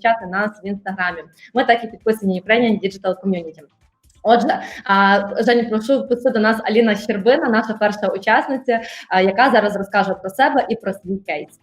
помічати нас в інстаграмі. Ми так і підписані Ukrainian Digital Community. Отже, Женю, прошу впустити до нас Аліна Щербина, наша перша учасниця, яка зараз розкаже про себе і про свій кейс.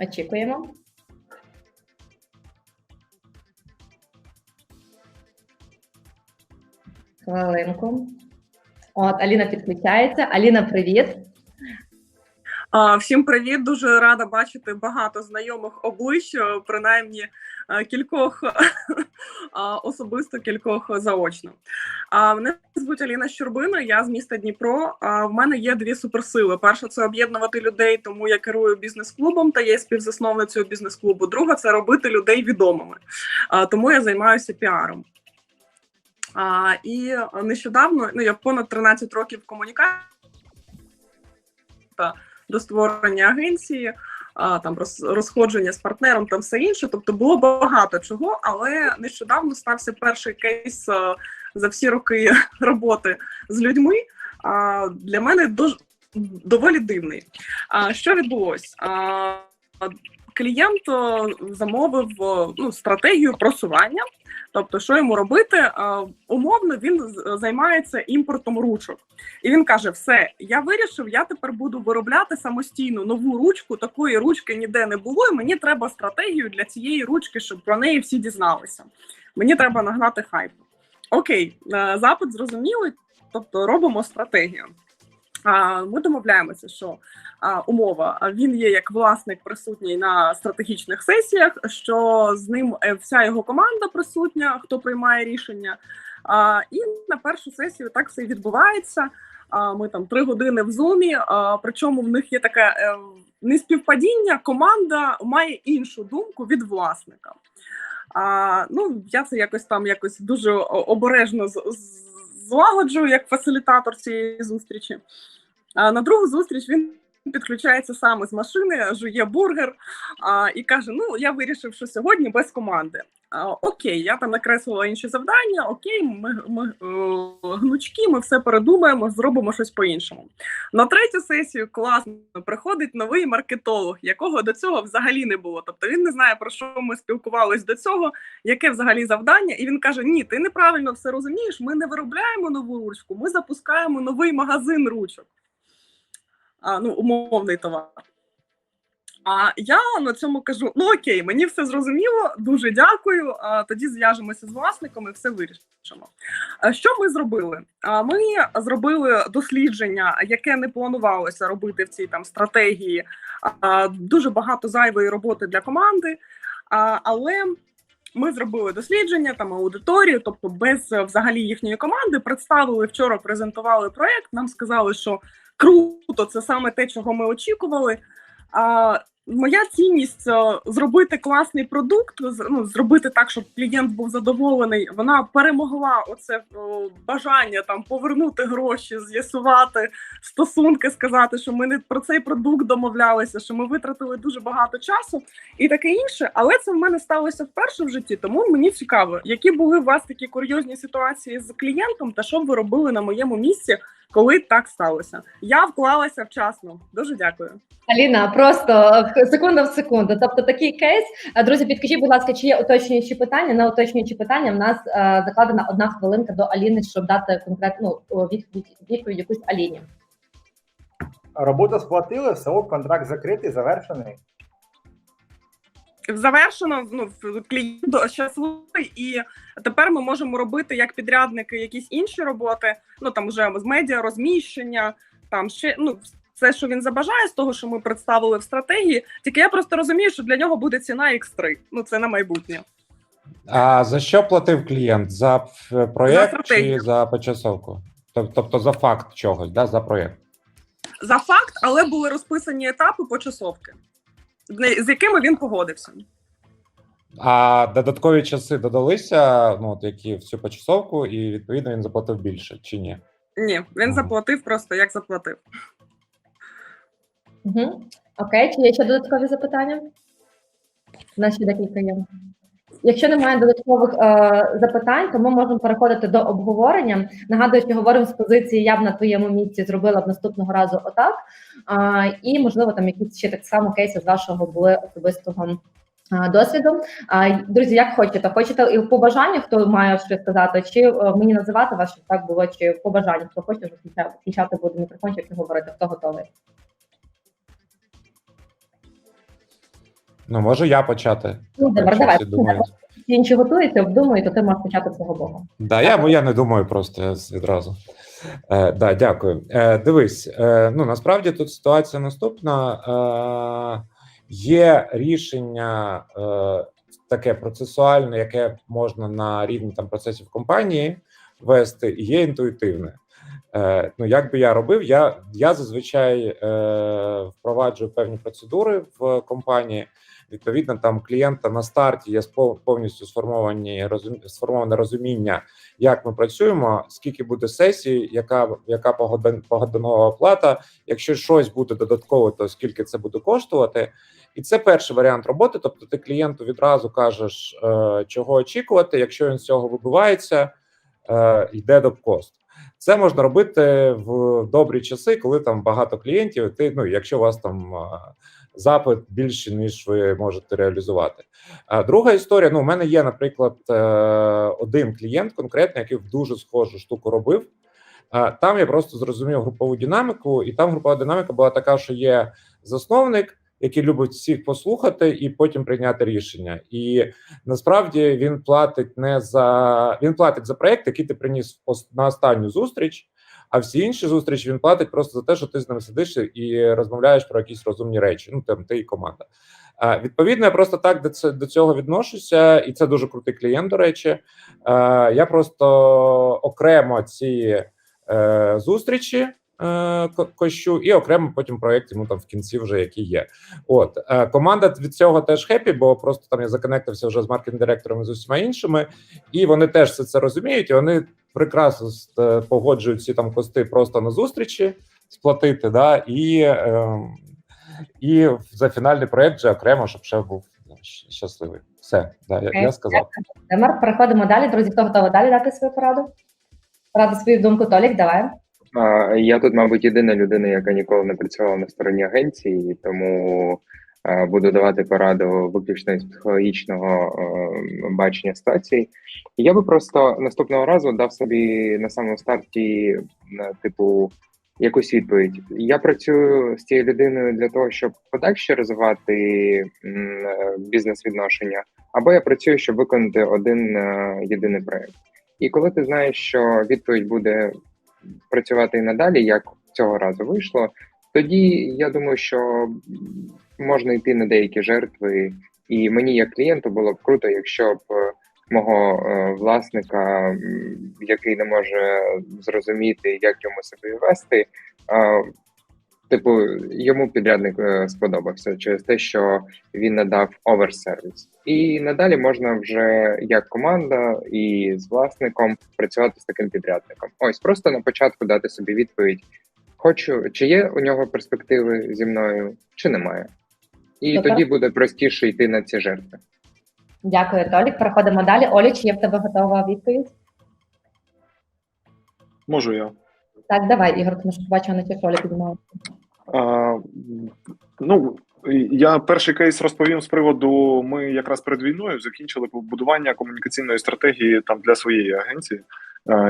Очікуємо. Хвилинку. От Аліна підключається. Аліна, привіт. Всім привіт! Дуже рада бачити багато знайомих облич, принаймні е, кількох особисто, кількох заочно. Мене звуть Аліна Щурбина, я з міста Дніпро. В мене є дві суперсили. Перша це об'єднувати людей, тому я керую бізнес-клубом та є співзасновницею бізнес-клубу. Друга це робити людей відомими. Тому я займаюся піаром. А, І нещодавно ну я понад 13 років комунікації до створення агенції, а, там роз, розходження з партнером та все інше. Тобто було багато чого, але нещодавно стався перший кейс а, за всі роки роботи з людьми. А, для мене дуже доволі дивний. А що відбулось? А, клієнт замовив ну, стратегію просування. Тобто, що йому робити? Умовно він займається імпортом ручок. І він каже: все, я вирішив, я тепер буду виробляти самостійно нову ручку. Такої ручки ніде не було, і мені треба стратегію для цієї ручки, щоб про неї всі дізналися. Мені треба нагнати хайп. Окей, е, запит зрозумілий, тобто робимо стратегію. Ми домовляємося, що умова він є як власник присутній на стратегічних сесіях, що з ним е, вся його команда присутня, хто приймає рішення. І на першу сесію так все відбувається. Ми там три години в зумі. Причому в них є таке е, неспівпадіння. Команда має іншу думку від власника. А, ну, я це якось там якось дуже обережно з- злагоджую як фасилітатор цієї зустрічі. А на другу зустріч він підключається саме з машини, жує бургер а, і каже: Ну, я вирішив, що сьогодні без команди. А, окей, я там накреслила інші завдання. Окей, ми, ми е, гнучки, ми все передумаємо, зробимо щось по-іншому. На третю сесію класно приходить новий маркетолог, якого до цього взагалі не було. Тобто він не знає про що ми спілкувалися до цього, яке взагалі завдання. І він каже: Ні, ти неправильно все розумієш. Ми не виробляємо нову ручку, ми запускаємо новий магазин ручок. А, ну, умовний товар. А я на цьому кажу: ну окей, мені все зрозуміло, дуже дякую. А тоді зв'яжемося з власником і все вирішимо. А Що ми зробили? А Ми зробили дослідження, яке не планувалося робити в цій там стратегії. А, Дуже багато зайвої роботи для команди. А, Але ми зробили дослідження, там аудиторію, тобто без е, взагалі їхньої команди, представили вчора, презентували проект. Нам сказали, що круто, це саме те, чого ми очікували. А, моя цінність е, зробити класний продукт, ну, зробити так, щоб клієнт був задоволений. Вона перемогла оце бажання там повернути гроші, з'ясувати стосунки, сказати, що ми не про цей продукт домовлялися, що ми витратили дуже багато часу і таке інше. Але це в мене сталося вперше в житті. Тому мені цікаво, які були у вас такі курйозні ситуації з клієнтом, та що б ви робили на моєму місці, коли так сталося. Я вклалася вчасно. Дуже дякую. Аліна, просто секунда в секунду. Тобто такий кейс. Е, Друзі, підкажіть, будь ласка, чи є уточнюючі питання? На уточнюючі питання в нас е, закладена одна хвилинка до Аліни, щоб дати конкретну ну, відповідь, відповідь якусь Аліні. Роботу сплатили, все, контракт закритий, завершений. Завершено ну клієнт щасливий, і тепер ми можемо робити як підрядники якісь інші роботи. Ну там вже з медіа розміщення, там ще ну все, що він забажає з того, що ми представили в стратегії. Тільки я просто розумію, що для нього буде ціна X3. Ну це на майбутнє. А за що платив клієнт? За проєкт стратегію. чи за почасовку? Тоб- Тобто за факт чогось, да? за проєкт. За факт, але були розписані етапи почасовки, з якими він погодився. А додаткові часи додалися, ну, от які в цю почасовку, і відповідно він заплатив більше, чи ні? Ні, він заплатив просто як заплатив. Угу. Окей, чи є ще додаткові запитання? У нас ще декілька є. Якщо немає додаткових е, запитань, то ми можемо переходити до обговорення. Нагадую, що говоримо з позиції я б на твоєму місці зробила б наступного разу отак. А, і можливо там якісь ще так само кейси з вашого були особистого а, досвіду. Й- Друзі, як хочете, хочете і по бажанню, хто має щось сказати, чи е, мені називати вас, щоб так було, чи по бажанню, хто хоче включати буде мікрофончик і говорити, хто готовий. Ну, можу я почати. Ну, добре, давай. всі інші готуються, обдумують, то ти можеш почати свого Бога. Да, я, бо я не думаю просто я з- відразу. Е, да, дякую. Е, дивись, е, ну насправді тут ситуація наступна. Е, є рішення е, таке процесуальне, яке можна на рівні там процесів компанії вести, і є інтуїтивне. Е, ну, як би я робив, я, я зазвичай е, впроваджую певні процедури в компанії. Відповідно, там клієнта на старті є повністю сформовані сформоване розуміння, як ми працюємо, скільки буде сесій, яка яка погодин, погодинова оплата. Якщо щось буде додатково, то скільки це буде коштувати. І це перший варіант роботи. Тобто, ти клієнту відразу кажеш, е, чого очікувати. Якщо він з цього вибивається, е, йде до кост. Це можна робити в добрі часи, коли там багато клієнтів. Ти ну, якщо у вас там е, запит більше, ніж ви можете реалізувати. А друга історія: ну, у мене є, наприклад, е, один клієнт конкретний, який дуже схожу штуку робив. Там я просто зрозумів групову динаміку, і там групова динаміка була така, що є засновник, який любить всіх послухати і потім прийняти рішення. І насправді він платить не за він платить за проект, який ти приніс в на останню зустріч. А всі інші зустрічі він платить просто за те, що ти з ним сидиш і розмовляєш про якісь розумні речі. Ну там ти і команда. А, Відповідно, я просто так до до цього відношуся, і це дуже крутий клієнт. До речі, А, я просто окремо ці е, зустрічі кощу, і окремо потім проєкт йому там в кінці вже який є. От е, команда від цього теж хепі, бо просто там я законектився вже з маркетинг-директорами з усіма іншими, і вони теж все це розуміють. І вони прекрасно е, погоджують ці там кости просто на зустрічі сплатити, да, і, е, і за фінальний проєкт вже окремо, щоб ще був ну, щасливий. Все, да, я, я сказав. Переходимо далі. Друзі, хто готовий далі дати свою пораду? Пораду свою думку, Толік, давай. А, Я тут, мабуть, єдина людина, яка ніколи не працювала на стороні агенції, тому буду давати пораду виключно з психологічного бачення ситуації. Я би просто наступного разу дав собі на самому старті, типу, якусь відповідь. Я працюю з цією людиною для того, щоб подальше розвивати бізнес-відношення, або я працюю, щоб виконати один єдиний проект. І коли ти знаєш, що відповідь буде працювати і надалі, як цього разу вийшло, тоді я думаю, що можна йти на деякі жертви. І мені, як клієнту, було б круто, якщо б е, мого е, власника, який не може зрозуміти, як йому себе вести, е, типу, йому підрядник е, сподобався через те, що він надав оверсервіс. І надалі можна вже як команда і з власником працювати з таким підрядником. Ось просто на початку дати собі відповідь: хочу, чи є у нього перспективи зі мною, чи немає. І Супер. тоді буде простіше йти на ці жертви. Дякую, Толік. Переходимо далі. Оля, чи є в тебе готова відповідь? Можу я. Так, давай, Ігор, тому що бачу, на ті Оля піднімає. Ну, я перший кейс розповім з приводу. Ми якраз перед війною закінчили побудування комунікаційної стратегії там для своєї агенції.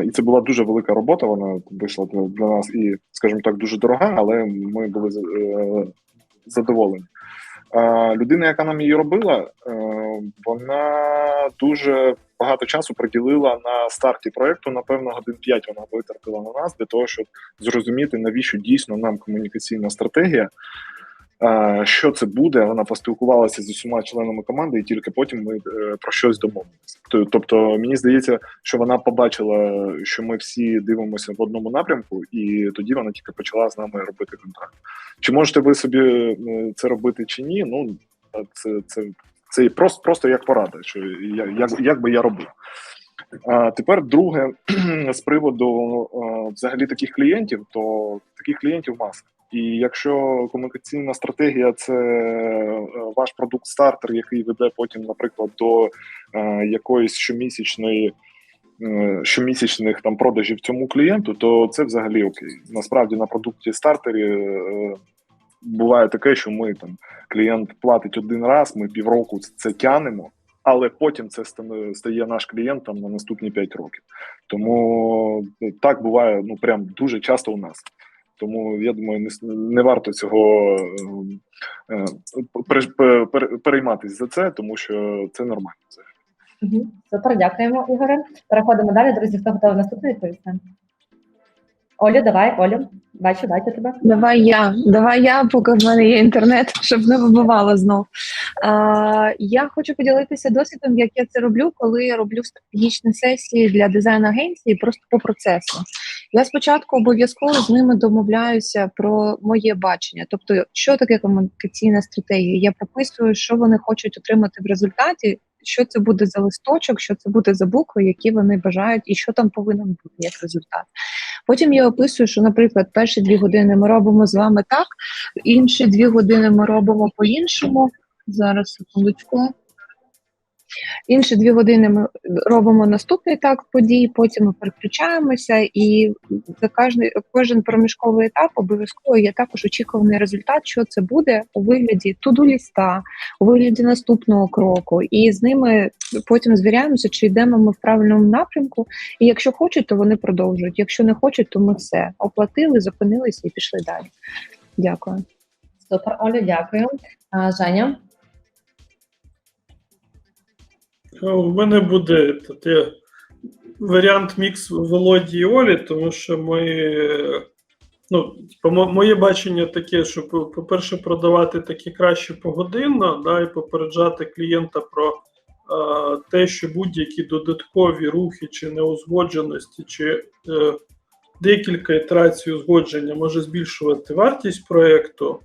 І це була дуже велика робота. Вона вийшла для, для нас і, скажімо так, дуже дорога, але ми були е, задоволені. Людина, яка нам її робила, е, вона дуже багато часу приділила на старті проекту. Напевно, годин 5 вона витратила на нас для того, щоб зрозуміти, навіщо дійсно нам комунікаційна стратегія. Що це буде? Вона поспілкувалася з усіма членами команди, і тільки потім ми е, про щось домовилися. Тобто, мені здається, що вона побачила, що ми всі дивимося в одному напрямку, і тоді вона тільки почала з нами робити контракт. Чи можете ви собі е, це робити чи ні? Ну це, це, це просто, просто як порада, що я, як, як би я робив. А тепер друге з приводу е, взагалі таких клієнтів, то таких клієнтів маса. І якщо комунікаційна стратегія це е, ваш продукт стартер, який веде потім, наприклад, до е, якоїсь щомісячної е, щомісячних там продажів цьому клієнту, то це взагалі окей. Насправді на продукті стартері буває таке, що ми там клієнт платить один раз, ми півроку це тянемо, але потім це стає наш клієнт там на наступні 5 років. Тому так буває ну прям дуже часто у нас. Тому я думаю, не, не варто цього е, пере- пере- пере- перейматись за це, тому що це нормально. Угу. Супер, дякуємо, Ігоре. Переходимо далі. Друзі, хто готовий наступний відповісти? Олю, давай, Олю. Бачу, бачу тебе. Давай я, давай я, поки в мене є інтернет, щоб не вибивала знов. А, я хочу поділитися досвідом, як я це роблю, коли я роблю стратегічні сесії для дизайн агенції просто по процесу. Я спочатку обов'язково з ними домовляюся про моє бачення, тобто, що таке комунікаційна стратегія. Я прописую, що вони хочуть отримати в результаті. Що це буде за листочок, що це буде за букви, які вони бажають, і що там повинен бути як результат. Потім я описую, що, наприклад, перші дві години ми робимо з вами так, інші дві години ми робимо по-іншому. Зараз секундочку. Інші дві години ми робимо наступний так подій, потім ми переключаємося, і за кожний кожен проміжковий етап обов'язково є також очікуваний результат, що це буде у вигляді туду ліста, у вигляді наступного кроку. І з ними потім звіряємося, чи йдемо ми в правильному напрямку. І якщо хочуть, то вони продовжують. Якщо не хочуть, то ми все оплатили, зупинилися і пішли далі. Дякую. Супер, Олю, дякую. Женя. У мене буде таке варіант мікс Володі і Олі, тому що ми. Ну, типу, моє бачення таке, що, по- по-перше, продавати такі краще погодинно, да, і попереджати клієнта про е, те, що будь-які додаткові рухи чи неузгодженості, чи е, декілька ітерацій узгодження може збільшувати вартість проєкту,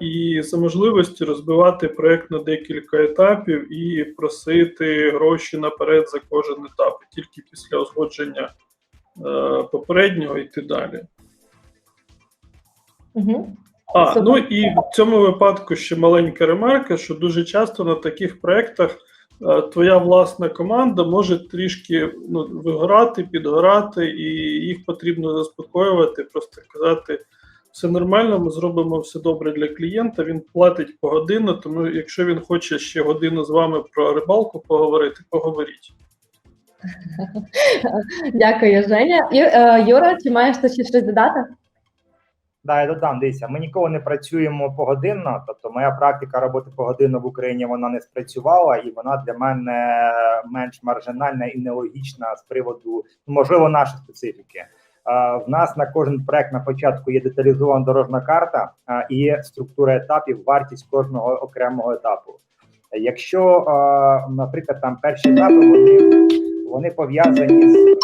і за можливості розбивати проект на декілька етапів і просити гроші наперед за кожен етап, і тільки після узгодження е, попереднього йти далі. Угу. А, ну і в цьому випадку ще маленька ремарка, що дуже часто на таких проєктах е, твоя власна команда може трішки ну, вигорати, підгорати, і їх потрібно заспокоювати, просто казати. Все нормально, ми зробимо все добре для клієнта. Він платить погодинно, тому якщо він хоче ще годину з вами про рибалку поговорити, поговоріть. Дякую, Женя. Е, Юра, чи маєш ти ще щось додати? Да, я додам, дивіться, ми ніколи не працюємо погодинно, тобто моя практика роботи погодинно в Україні вона не спрацювала, і вона для мене менш маржинальна і нелогічна з приводу, можливо, нашої специфіки. В нас на кожен проект на початку є деталізована дорожна карта і є структура етапів, вартість кожного окремого етапу. Якщо, наприклад, там перші етапи вони, вони пов'язані з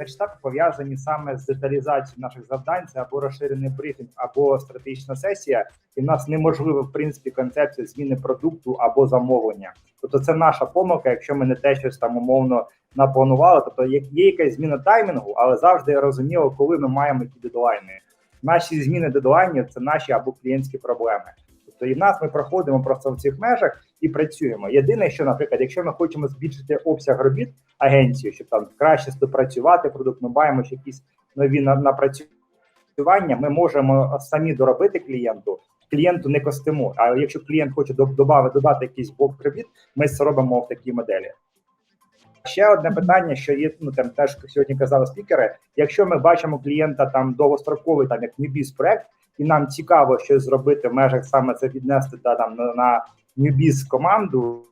Перші пов'язані саме з деталізацією наших завдань, це або розширений брифінг, або стратегічна сесія, і в нас неможлива в принципі концепція зміни продукту або замовлення. Тобто це наша помилка, якщо ми не те щось там умовно напланували. Тобто є, якась зміна таймінгу, але завжди розуміло, коли ми маємо ті дедлайни. Наші зміни дедлайнів це наші або клієнтські проблеми. Тобто і в нас ми проходимо просто в цих межах і працюємо. Єдине, що, наприклад, якщо ми хочемо збільшити обсяг робіт агенції, щоб там краще співпрацювати продукт, ми маємо ще якісь нові на- напрацювання, ми можемо самі доробити клієнту. Клієнту не костимо. А якщо клієнт хоче додати якийсь блок робіт, ми це робимо в такій моделі. Ще одне питання, що є ну там теж сьогодні казали спікери. Якщо ми бачимо клієнта там довгостроковий, там як Newbiz проект, і нам цікаво щось зробити в межах саме це віднести да, там на, на Newbiz команду.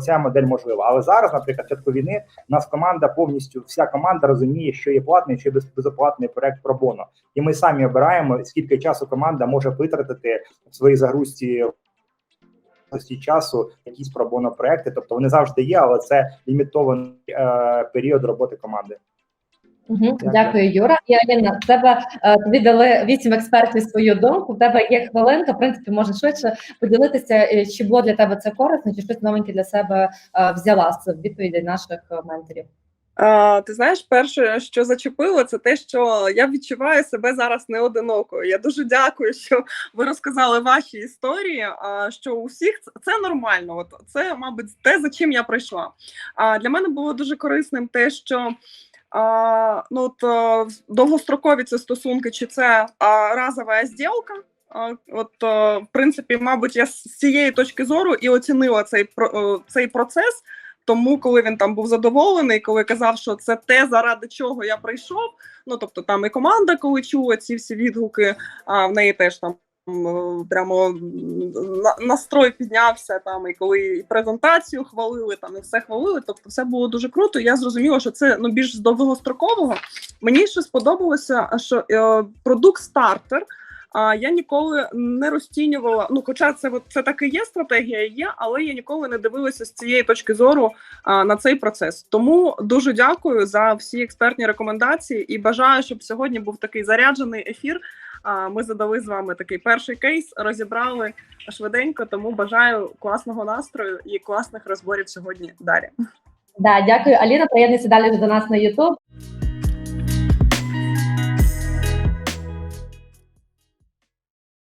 Ця модель можлива. Але зараз, наприклад, початку війни, у нас команда повністю вся команда розуміє, що є платний, що є без- безоплатний проект пробоно. І ми самі обираємо, скільки часу команда може витратити в своїй загрузці ці часу якісь пробоно проекти. Тобто вони завжди є, але це лімітований е, період роботи команди. Угу. Дякую. Юра. І Аліна, в тебе е, тобі дали вісім експертів свою думку. В тебе є хвилинка. В принципі, можеш швидше поділитися, е, чи було для тебе це корисно, чи щось новеньке для себе е, взяла з відповідей наших менторів. А, ти знаєш, перше, що зачепило, це те, що я відчуваю себе зараз не одинокою. Я дуже дякую, що ви розказали ваші історії. А, що у всіх це нормально. От це, мабуть, те, за чим я прийшла. А для мене було дуже корисним те, що А, ну, от, е, довгострокові це стосунки, чи це а, разова зділка. А, От, е, в принципі, мабуть, я з цієї точки зору і оцінила цей про- е, цей процес. Тому, коли він там був задоволений, коли казав, що це те, заради чого я прийшов. Ну тобто, там і команда, коли чула ці всі відгуки, а в неї теж там прямо на- настрой піднявся там, і коли і презентацію хвалили, там і все хвалили. Тобто, все було дуже круто. Я зрозуміла, що це ну більш з довгострокового. Мені ще сподобалося, що е, продукт стартер. А я ніколи не розцінювала. Ну, хоча це це таки є стратегія, є, але я ніколи не дивилася з цієї точки зору а, на цей процес. Тому дуже дякую за всі експертні рекомендації і бажаю, щоб сьогодні був такий заряджений ефір. Ми задали з вами такий перший кейс, розібрали швиденько. Тому бажаю класного настрою і класних розборів сьогодні. Далі. Да, дякую, Аліна. Приєднуйся далі до нас на YouTube.